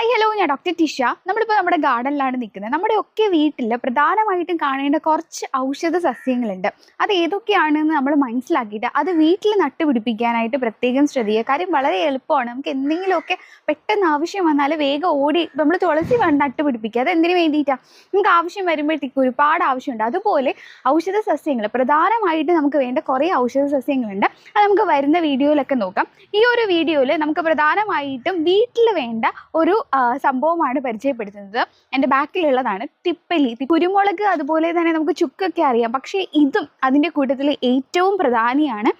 Hi hello ഞാൻ doctor Tisha. നമ്മളിപ്പോൾ നമ്മുടെ ഗാർഡനിലാണ് നിൽക്കുന്നത്. നമ്മുടെ ഒക്കെ വീട്ടിൽ പ്രധാനമായിട്ടും കാണേണ്ട കുറച്ച് ഔഷധ സസ്യങ്ങളുണ്ട്. അത് ഏതൊക്കെയാണെന്ന് നമ്മൾ മനസ്സിലാക്കിയിട്ട് അത് വീട്ടിൽ നട്ടുപിടിപ്പിക്കാനായിട്ട് പ്രത്യേകം ശ്രദ്ധിക്കുക. കാര്യം വളരെ എളുപ്പമാണ്. നമുക്ക് എന്തെങ്കിലുമൊക്കെ പെട്ടെന്ന് ആവശ്യം വന്നാൽ വേഗം ഓടി നമ്മൾ തുളസി നട്ടുപിടിപ്പിക്കുക. അത് എന്തിനു വേണ്ടിയിട്ടാണ് നമുക്ക് ആവശ്യം വരുമ്പോഴത്തേക്ക് ഒരുപാട് ആവശ്യമുണ്ട്. അതുപോലെ ഔഷധ സസ്യങ്ങൾ പ്രധാനമായിട്ട് നമുക്ക് വേണ്ട കുറേ ഔഷധ സസ്യങ്ങളുണ്ട്. അത് നമുക്ക് വരുന്ന വീഡിയോയിലൊക്കെ നോക്കാം. ഈ ഒരു വീഡിയോയിൽ നമുക്ക് പ്രധാനമായിട്ടും വീട്ടിൽ വേണ്ട ഒരു സംഭവമാണ് പരിചയപ്പെടുത്തുന്നത്. എന്റെ ബാക്കിലുള്ളതാണ് തിപ്പലി. കുരുമുളക് അതുപോലെ തന്നെ നമുക്ക് ചുക്കൊക്കെ അറിയാം. പക്ഷേ ഇതും അതിന്റെ കൂട്ടത്തിൽ ഏറ്റവും പ്രധാനിയാണ്.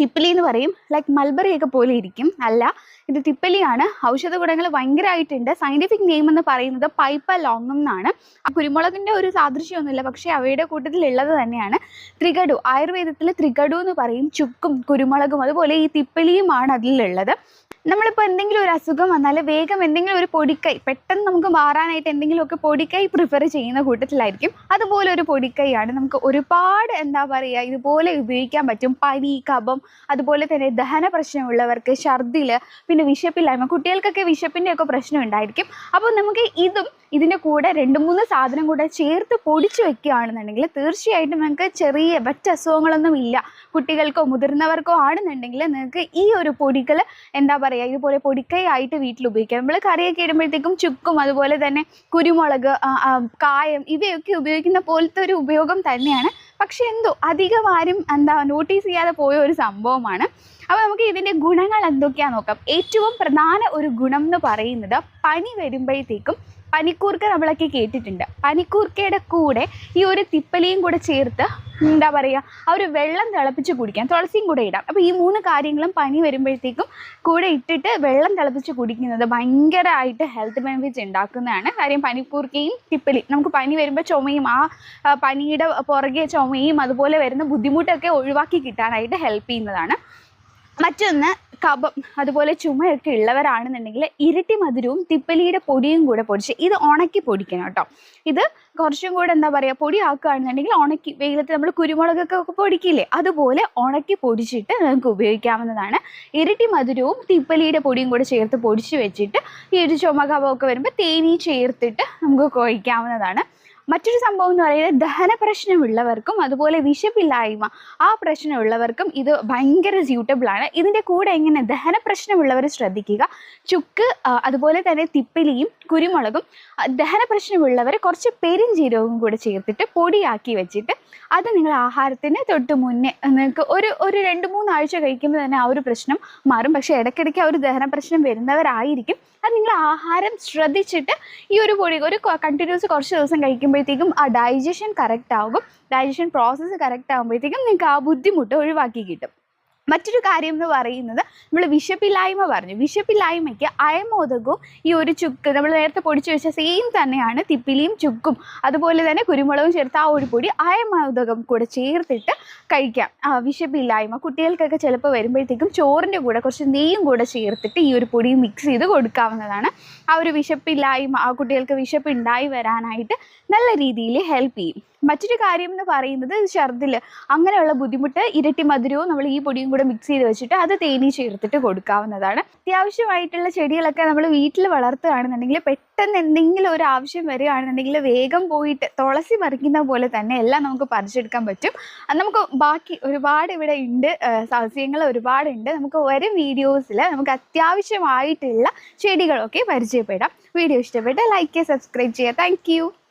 തിപ്പലി എന്ന് പറയും. ലൈക്ക് മൽബറിയൊക്കെ പോലെ ഇരിക്കും. അല്ല ഇത് തിപ്പലിയാണ്. ഔഷധ ഗുണങ്ങൾ ഭയങ്കരമായിട്ടുണ്ട്. സയന്റിഫിക് നെയിം എന്ന് പറയുന്നത് പൈപ്പ ലോങ്ങം എന്നാണ്. കുരുമുളകിന്റെ ഒരു സാദൃശ്യമൊന്നുമില്ല. പക്ഷേ അവയുടെ കൂട്ടത്തിൽ ഉള്ളത് തന്നെയാണ്. ത്രികടു ആയുർവേദത്തിൽ ത്രികടു എന്ന് പറയും. ചുക്കും കുരുമുളകും അതുപോലെ ഈ തിപ്പലിയുമാണ് അതിലുള്ളത്. നമ്മളിപ്പോൾ എന്തെങ്കിലും ഒരു അസുഖം വന്നാൽ വേഗം എന്തെങ്കിലും ഒരു പൊടിക്കൈ പെട്ടെന്ന് നമുക്ക് മാറാനായിട്ട് എന്തെങ്കിലുമൊക്കെ പൊടിക്കൈ പ്രിഫർ ചെയ്യുന്ന കൂട്ടത്തിലായിരിക്കും. അതുപോലെ ഒരു പൊടിക്കൈയാണ് നമുക്ക് ഒരുപാട് എന്താ പറയുക ഇതുപോലെ ഉപയോഗിക്കാൻ പറ്റും. പനി കഫം അതുപോലെ തന്നെ ദഹന പ്രശ്നമുള്ളവർക്ക് ഛർദിൽ പിന്നെ വിശപ്പില്ലായ്മ കുട്ടികൾക്കൊക്കെ വിശപ്പിന്റെ ഒക്കെ പ്രശ്നം ഉണ്ടായിരിക്കും. അപ്പോൾ നമുക്ക് ഇതും ഇതിന്റെ കൂടെ രണ്ട് മൂന്ന് സാധനം കൂടെ ചേർത്ത് പൊടിച്ചു വെക്കുകയാണെന്നുണ്ടെങ്കിൽ തീർച്ചയായിട്ടും നിങ്ങൾക്ക് ചെറിയ മറ്റ് അസുഖങ്ങളൊന്നും ഇല്ല. കുട്ടികൾക്കോ മുതിർന്നവർക്കോ ആണെന്നുണ്ടെങ്കിൽ നിങ്ങൾക്ക് ഈ ഒരു പൊടികൾ എന്താ പറയുക ഇതുപോലെ പൊടിക്കൈ ആയിട്ട് വീട്ടിൽ ഉപയോഗിക്കാം നമ്മൾ കറിയൊക്കെ ഇടുമ്പോഴത്തേക്കും ചുക്കും അതുപോലെ തന്നെ കുരുമുളക് കായം ഇവയൊക്കെ ഉപയോഗിക്കുന്ന പോലത്തെ ഒരു ഉപയോഗം തന്നെയാണ്. പക്ഷെ എന്തോ അധികം ആരും എന്താ നോട്ടീസ് ചെയ്യാതെ പോയ ഒരു സംഭവമാണ്. അപ്പോൾ നമുക്ക് ഇതിന്റെ ഗുണങ്ങൾ എന്തൊക്കെയാണെന്ന് നോക്കാം. ഏറ്റവും പ്രധാന ഒരു ഗുണം എന്ന് പറയുന്നത് പനി വരുമ്പോഴത്തേക്കും പനിക്കൂർക്ക നമ്മളൊക്കെ കേട്ടിട്ടുണ്ട്. പനിക്കൂർക്കയുടെ കൂടെ ഈ ഒരു തിപ്പലിയും കൂടെ ചേർത്ത് എന്താ പറയുക ആ ഒരു വെള്ളം തിളപ്പിച്ച് കുടിക്കാം. തുളസിയും കൂടെ ഇടാം. അപ്പോൾ ഈ മൂന്ന് കാര്യങ്ങളും പനി വരുമ്പോഴത്തേക്കും കൂടെ ഇട്ടിട്ട് വെള്ളം തിളപ്പിച്ച് കുടിക്കുന്നത് ഭയങ്കരമായിട്ട് ഹെൽത്ത് ബെനിഫിറ്റ്സ് ഉണ്ടാക്കുന്നതാണ്. കാര്യം പനിക്കൂർക്കയും തിപ്പലി നമുക്ക് പനി വരുമ്പോൾ ചുമയും ആ പനിയുടെ പുറകെ ചുമയും അതുപോലെ വരുന്ന ബുദ്ധിമുട്ടൊക്കെ ഒഴിവാക്കി കിട്ടാനായിട്ട് ഹെൽപ്പ് ചെയ്യുന്നതാണ്. മറ്റൊന്ന് കഫം അതുപോലെ ചുമയൊക്കെ ഉള്ളവരാണെന്നുണ്ടെങ്കിൽ ഇരട്ടി മധുരവും തിപ്പലിയുടെ പൊടിയും കൂടെ പൊടിച്ച് ഇത് ഉണക്കി പൊടിക്കണം കേട്ടോ. ഇത് കുറച്ചും കൂടെ എന്താ പറയുക പൊടി ആക്കുകയാണെന്നുണ്ടെങ്കിൽ ഉണക്കി വെയിലത്ത് നമ്മൾ കുരുമുളകൊക്കെ പൊടിക്കില്ലേ അതുപോലെ ഉണക്കി പൊടിച്ചിട്ട് നിങ്ങൾക്ക് ഉപയോഗിക്കാവുന്നതാണ്. ഇരട്ടി മധുരവും തിപ്പലിയുടെ പൊടിയും കൂടെ ചേർത്ത് പൊടിച്ച് വെച്ചിട്ട് ഈ ഒരു ചുമ കഫമൊക്കെ വരുമ്പോൾ തേനി ചേർത്തിട്ട് നമുക്ക് കഴിക്കാവുന്നതാണ് മറ്റൊരു സംഭവം എന്ന് പറയുന്നത് ദഹന പ്രശ്നമുള്ളവർക്കും അതുപോലെ വിശപ്പില്ലായ്മ ആ പ്രശ്നമുള്ളവർക്കും ഇത് ഭയങ്കര സ്യൂട്ടബിൾ ആണ്. ഇതിന്റെ കൂടെ എങ്ങനെ ദഹന പ്രശ്നമുള്ളവർ ശ്രദ്ധിക്കുക? ചുക്ക് അതുപോലെ തന്നെ തിപ്പലിയും കുരുമുളകും ദഹന പ്രശ്നമുള്ളവർ കുറച്ച് പെരുംജീരകവും കൂടെ ചേർത്തിട്ട് പൊടിയാക്കി വെച്ചിട്ട് അത് നിങ്ങൾ ആഹാരത്തിന് തൊട്ട് മുന്നേ നിങ്ങൾക്ക് ഒരു ഒരു രണ്ട് മൂന്നാഴ്ച കഴിക്കുമ്പോൾ തന്നെ ആ ഒരു പ്രശ്നം മാറും. പക്ഷേ ഇടയ്ക്കിടയ്ക്ക് ആ ഒരു ദഹന പ്രശ്നം വരുന്നവരായിരിക്കും. അത് നിങ്ങൾ ആഹാരം ശ്രദ്ധിച്ചിട്ട് ഈ ഒരു പൊടി ഒരു കണ്ടിന്യൂസ് കുറച്ച് ദിവസം കഴിക്കുമ്പോഴത്തേക്കും ആ ഡൈജഷൻ കറക്റ്റ് ആകും ഡൈജഷൻ പ്രോസസ്സ് കറക്റ്റ് ആകുമ്പോഴത്തേക്കും നിങ്ങൾക്ക് ആ ബുദ്ധിമുട്ട് ഒഴിവാക്കി കിട്ടും. മറ്റൊരു കാര്യം എന്ന് പറയുന്നത് നമ്മൾ വിശപ്പില്ലായ്മ പറഞ്ഞു. വിശപ്പില്ലായ്മയ്ക്ക് അയമോദകവും ഈ ഒരു ചുക്ക് നമ്മൾ നേരത്തെ പൊടിച്ചു വെച്ച സെയിം തന്നെയാണ് തിപ്പിലിയും ചുക്കും. അതുപോലെ തന്നെ കുരുമുളകും ചേർത്ത് ആ ഒരു പൊടി അയമോദകം കൂടെ ചേർത്തിട്ട് കഴിക്കാം. വിശപ്പില്ലായ്മ. കുട്ടികൾക്കൊക്കെ ചിലപ്പോൾ വരുമ്പോഴത്തേക്കും ചോറിന്റെ കൂടെ കുറച്ച് നെയ്യും കൂടെ ചേർത്തിട്ട് ഈ ഒരു പൊടി മിക്സ് ചെയ്ത് കൊടുക്കാവുന്നതാണ്. ആ ഒരു വിശപ്പില്ലായ്മ ആ കുട്ടികൾക്ക് വിശപ്പ് ഉണ്ടായി വരാനായിട്ട് നല്ല രീതിയിൽ ഹെൽപ്പ് ചെയ്യും. മറ്റൊരു കാര്യം എന്ന് പറയുന്നത് ഛർദിൽ അങ്ങനെയുള്ള ബുദ്ധിമുട്ട് ഇരട്ടി മധുരവും നമ്മൾ ഈ പൊടിയും കൂടെ മിക്സ് ചെയ്ത് വെച്ചിട്ട് അത് തേനി ചേർത്തിട്ട് കൊടുക്കാവുന്നതാണ്. അത്യാവശ്യമായിട്ടുള്ള ചെടികളൊക്കെ നമ്മൾ വീട്ടിൽ വളർത്തുകയാണെന്നുണ്ടെങ്കിൽ പെട്ടെന്ന് എന്തെങ്കിലും ഒരു ആവശ്യം വരികയാണെന്നുണ്ടെങ്കിൽ വേഗം പോയിട്ട് തുളസി മറിക്കുന്ന പോലെ തന്നെ എല്ലാം നമുക്ക് പറിച്ചെടുക്കാൻ പറ്റും. നമുക്ക് ബാക്കി ഒരുപാട് ഇവിടെ ഉണ്ട് സസ്യങ്ങൾ ഒരുപാടുണ്ട്. നമുക്ക് വരും വീഡിയോസിൽ നമുക്ക് അത്യാവശ്യമായിട്ടുള്ള ചെടികളൊക്കെ പരിചയപ്പെടാം. വീഡിയോ ഇഷ്ടപ്പെട്ട് ലൈക്ക് ചെയ്യുക. സബ്സ്ക്രൈബ് ചെയ്യുക താങ്ക്